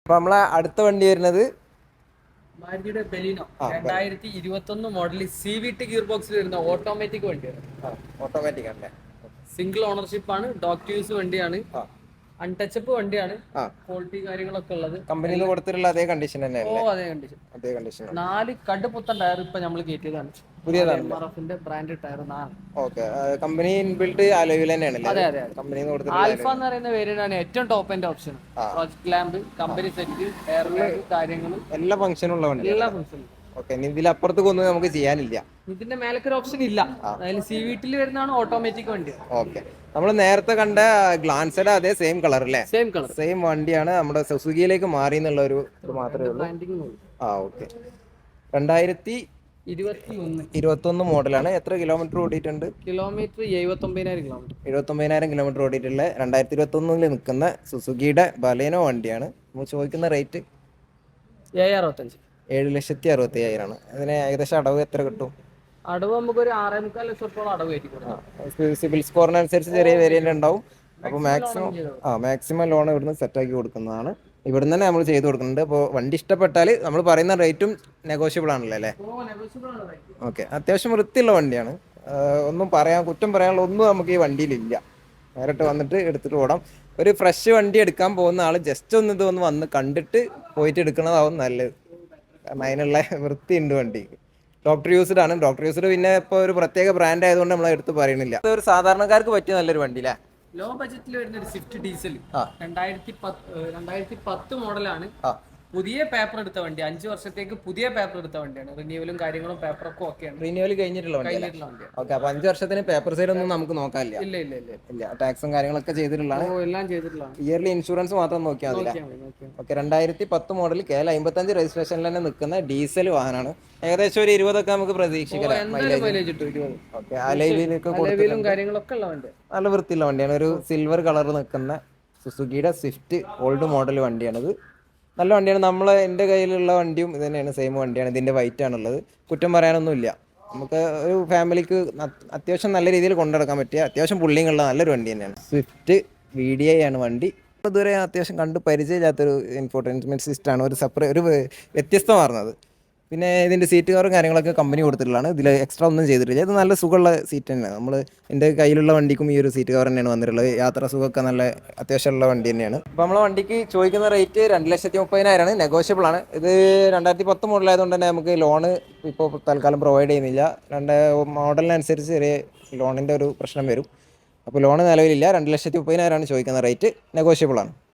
അപ്പോൾ നമ്മളെ അടുത്ത വണ്ടി വരുന്നത് മാരുതിയുടെ ബെലിനോ. ആ, രണ്ടായിരത്തി ഇരുപത്തി ഒന്ന് model C V T gear ബോക്സിൽ വരുന്ന ഓട്ടോമാറ്റിക് വണ്ടിയാണ് ഓട്ടോമാറ്റിക് ആണല്ലേ സിംഗിൾ ഓണർഷിപ്പ് ആണ് ഡോക്ടേഴ്സ് വണ്ടിയാണ്. അൺടച്ചപ്പ് വണ്ടിയാണ്. ക്വാളിറ്റി കാര്യങ്ങളൊക്കെ ഉള്ളത്. കമ്പനിയിൽ കൊടുത്തിട്ടുള്ള അതേ കണ്ടീഷൻ തന്നെ ഓ അതേ കണ്ടീഷൻ അതേ കണ്ടീഷൻ നാല് കടുപ്പുത്തൻ ടയർ ഇപ്പൊ നമ്മൾ കയറ്റിയതാണ് പുതിയതാണ്. ബ്രാൻഡ് ടയർ നാല്. ഓക്കെ കമ്പനി ഇൻബിൽട്ട് അലോയിൽ തന്നെയാണല്ലേ? അതെ അതെ കമ്പനി ആൽഫ എന്ന് പറയുന്ന വേരിയന്റ് ഏറ്റവും top end option project lamp company set air കാര്യങ്ങൾ എല്ലാ ഫംഗ്ഷനും ഉള്ള വണ്ടി എല്ലാ ഫംഗ്ഷനും ഓക്കെ ഇനി ഇതിലപ്പുറത്തേക്കൊന്നും നമുക്ക് ചെയ്യാനില്ല. ഇതിന്റെ മേലക്കൊരു ഓപ്ഷൻ ഇല്ല. അതായത് സി വീട്ടിൽ വരുന്നതാണ് ഓട്ടോമാറ്റിക് വണ്ടി. ഓക്കെ. നമ്മൾ നേരത്തെ കണ്ട ഗ്ലാൻസയുടെ അതേ സെയിം കളർ അല്ലേ സെയിം കളർ സെയിം വണ്ടിയാണ് നമ്മുടെ സുസുക്കിയിലേക്ക് മാറി എന്നുള്ള ഒരു ഇത് മാത്രമേ ഉള്ളൂ. ആ ഓക്കെ. രണ്ടായിരത്തി ഇരുപത്തി ഒന്ന് ഇരുപത്തൊന്ന് മോഡലാണ്. എത്ര കിലോമീറ്റർ ഓടിയിട്ടുണ്ട്? കിലോമീറ്റർ എഴുപത്തി ഒമ്പതിനായിരം കിലോമീറ്റർ എഴുപത്തൊമ്പതിനായിരം കിലോമീറ്റർ ഓടിയിട്ടുള്ള രണ്ടായിരത്തി ഇരുപത്തൊന്നിൽ നിൽക്കുന്ന സുസുക്കിയുടെ ബലേനോ വണ്ടിയാണ്. നമ്മൾ ചോദിക്കുന്ന റേറ്റ് ഏഴ് അറുപത്തഞ്ച് ഏഴ് ലക്ഷത്തി അറുപത്തി അയ്യായിരമാണ് അതിന് ഏകദേശം അടവ് എത്ര കിട്ടും? അടവ് നമുക്ക് ഒരു ആറേ മുക്കാൽ ലക്ഷത്തോളം അടവ് കയറ്റി കൊടുക്കാം സിബിൽ സ്കോറിനനുസരിച്ച് ചെറിയ വേരിയന്റ് ഉണ്ടാവും. അപ്പോൾ മാക്സിമം ആ മാക്സിമം ലോൺ ഇവിടുന്ന് സെറ്റാക്കി കൊടുക്കുന്നതാണ്. ഇവിടുന്ന് തന്നെ നമ്മൾ ചെയ്തു കൊടുക്കുന്നുണ്ട്. അപ്പോൾ വണ്ടി ഇഷ്ടപ്പെട്ടാൽ നമ്മൾ പറയുന്ന റേറ്റും നെഗോഷ്യബിൾ ആണല്ലോ അല്ലേ? ഓക്കെ. അത്യാവശ്യം വൃത്തിയുള്ള വണ്ടിയാണ്. ഒന്നും പറയാൻ കുറ്റം പറയാനുള്ള ഒന്നും നമുക്ക് ഈ വണ്ടിയിലില്ല നേരിട്ട് വന്നിട്ട് എടുത്തിട്ട് ഓടാം. ഒരു ഫ്രഷ് വണ്ടി എടുക്കാൻ പോകുന്ന ആൾ ജസ്റ്റ് ഒന്ന് ഇത് ഒന്ന് വന്ന് കണ്ടിട്ട് പോയിട്ട് എടുക്കുന്നതാവും നല്ലത്. കാരണം അതിനുള്ള വൃത്തിയുണ്ട് വണ്ടിക്ക് ഡോക്ടർ യൂസ്ഡ് ആണ്. ഡോക്ടർ യൂസ്ഡ് പിന്നെ ഇപ്പോൾ ഒരു പ്രത്യേക ബ്രാൻഡ് ആയതുകൊണ്ട് നമ്മൾ എടുത്ത് പറയുന്നില്ല. ഇത് ഒരു സാധാരണക്കാർക്ക് പറ്റിയ നല്ലൊരു വണ്ടി അല്ലേ ലോ ബജറ്റിൽ വരുന്ന ഒരു സ്വിഫ്റ്റ് ഡീസൽ ആ. രണ്ടായിരത്തി പത്ത് രണ്ടായിരത്തി പത്ത് മോഡലാണ് ആ. പുതിയ പേപ്പർ എടുത്ത വണ്ടി അഞ്ചു വർഷത്തേക്ക് പുതിയ പേപ്പർ എടുത്ത വണ്ടിയാണ്. റിന്യൂവലും കാര്യങ്ങളും പേപ്പറൊക്കെ ഓക്കെയാണ് റിന്യൂവൽ കഴിഞ്ഞിട്ടുള്ള വണ്ടി കഴിഞ്ഞിട്ടുള്ള വണ്ടിയാണ്. ഓക്കെ അപ്പോൾ അഞ്ച് വർഷത്തിന് പേപ്പർ സൈഡ് ഒന്നും നമുക്ക് നോക്കാനില്ല. ഇല്ല ഇല്ല ഇല്ല ഇല്ല. ടാക്സും കാര്യങ്ങളൊക്കെ ചെയ്തിട്ടുള്ളതാണ്. ഓ എല്ലാം ചെയ്തിട്ടുള്ളതാണ്. ഇയർലി ഇൻഷുറൻസ് മാത്രം നോക്കിയാൽ മതി. ഓക്കെ രണ്ടായിരത്തി പത്ത് മോഡൽ കെ എൽ അമ്പത്തഞ്ച് രജിസ്ട്രേഷനിൽ തന്നെ നിൽക്കുന്ന ഡീസൽ വാഹനമാണ്. ഏകദേശം ഒരു ഇരുപതൊക്കെ നമുക്ക് പ്രതീക്ഷിക്കാം എന്തായാലും മൈലേജ് കിട്ടും ഇരുപത്. ഓക്കെ അലയിലേക്ക് കൊടുത്ത് ലെവലും കാര്യങ്ങളൊക്കെ ഉള്ള വണ്ടി. നല്ല വൃത്തിയുള്ള വണ്ടിയാണ്. ഒരു സിൽവർ കളർ നിൽക്കുന്ന സുസുക്കിയുടെ സ്വിഫ്റ്റ് ഓൾഡ് മോഡൽ വണ്ടിയാണിത്. നല്ല വണ്ടിയാണ്. നമ്മൾ എന്റെ കയ്യിലുള്ള വണ്ടിയും ഇത് തന്നെയാണ്. സെയിം വണ്ടിയാണ്. ഇതിന്റെ വൈറ്റ് ആണുള്ളത്. കുറ്റം പറയാനൊന്നുമില്ല. നമുക്ക് ഒരു ഫാമിലിക്ക് അത്യാവശ്യം നല്ല രീതിയിൽ കൊണ്ടുനടക്കാൻ പറ്റിയ അത്യാവശ്യം പുള്ളിങ്ങുള്ള നല്ലൊരു വണ്ടി തന്നെയാണ്. സ്വിഫ്റ്റ് വി ഡി ഐ ആണ് വണ്ടി. ഇതുവരെ അത്യാവശ്യം കണ്ട് പരിചയമില്ലാത്തൊരു ഇൻഫോർട്ടൈൻമെന്റ് സിസ്റ്റമാണ് ഒരു സെപ്പറേറ്റ് ഒരു വ്യ- വ്യത്യസ്തമാർന്നത്. പിന്നെ ഇതിന്റെ സീറ്റ് കവറും കാര്യങ്ങളൊക്കെ കമ്പനി കൊടുത്തിട്ടുള്ളതാണ്. ഇതിൽ എക്സ്ട്രാ ഒന്നും ചെയ്തിട്ടില്ല. ഇത് നല്ല സുഖമുള്ള സീറ്റ് തന്നെയാണ്. നമ്മൾ എന്റെ കയ്യിലുള്ള വണ്ടിക്കും ഈ ഒരു സീറ്റ് കവർ തന്നെയാണ് വന്നിട്ടുള്ളത്. യാത്ര സുഖമൊക്കെ നല്ല അത്യാവശ്യമുള്ള വണ്ടി തന്നെയാണ്. അപ്പോൾ നമ്മളെ വണ്ടിക്ക് ചോദിക്കുന്ന റേറ്റ് രണ്ട് ലക്ഷത്തി മുപ്പതിനായിരമാണ് നെഗോഷ്യബിൾ ആണ്. ഇത് രണ്ടായിരത്തി പത്ത് മോഡലായതുകൊണ്ട് തന്നെ നമുക്ക് ലോണ് ഇപ്പോൾ തൽക്കാലം പ്രൊവൈഡ് ചെയ്യുന്നില്ല. രണ്ട് മോഡലിനനുസരിച്ച് ചെറിയ ലോണിന്റെ ഒരു പ്രശ്നം വരും. അപ്പോൾ ലോണ് നിലവിലില്ല. രണ്ട് ലക്ഷത്തി മുപ്പതിനായിരമാണ് ചോദിക്കുന്ന റേറ്റ് നെഗോഷ്യബിൾ ആണ്.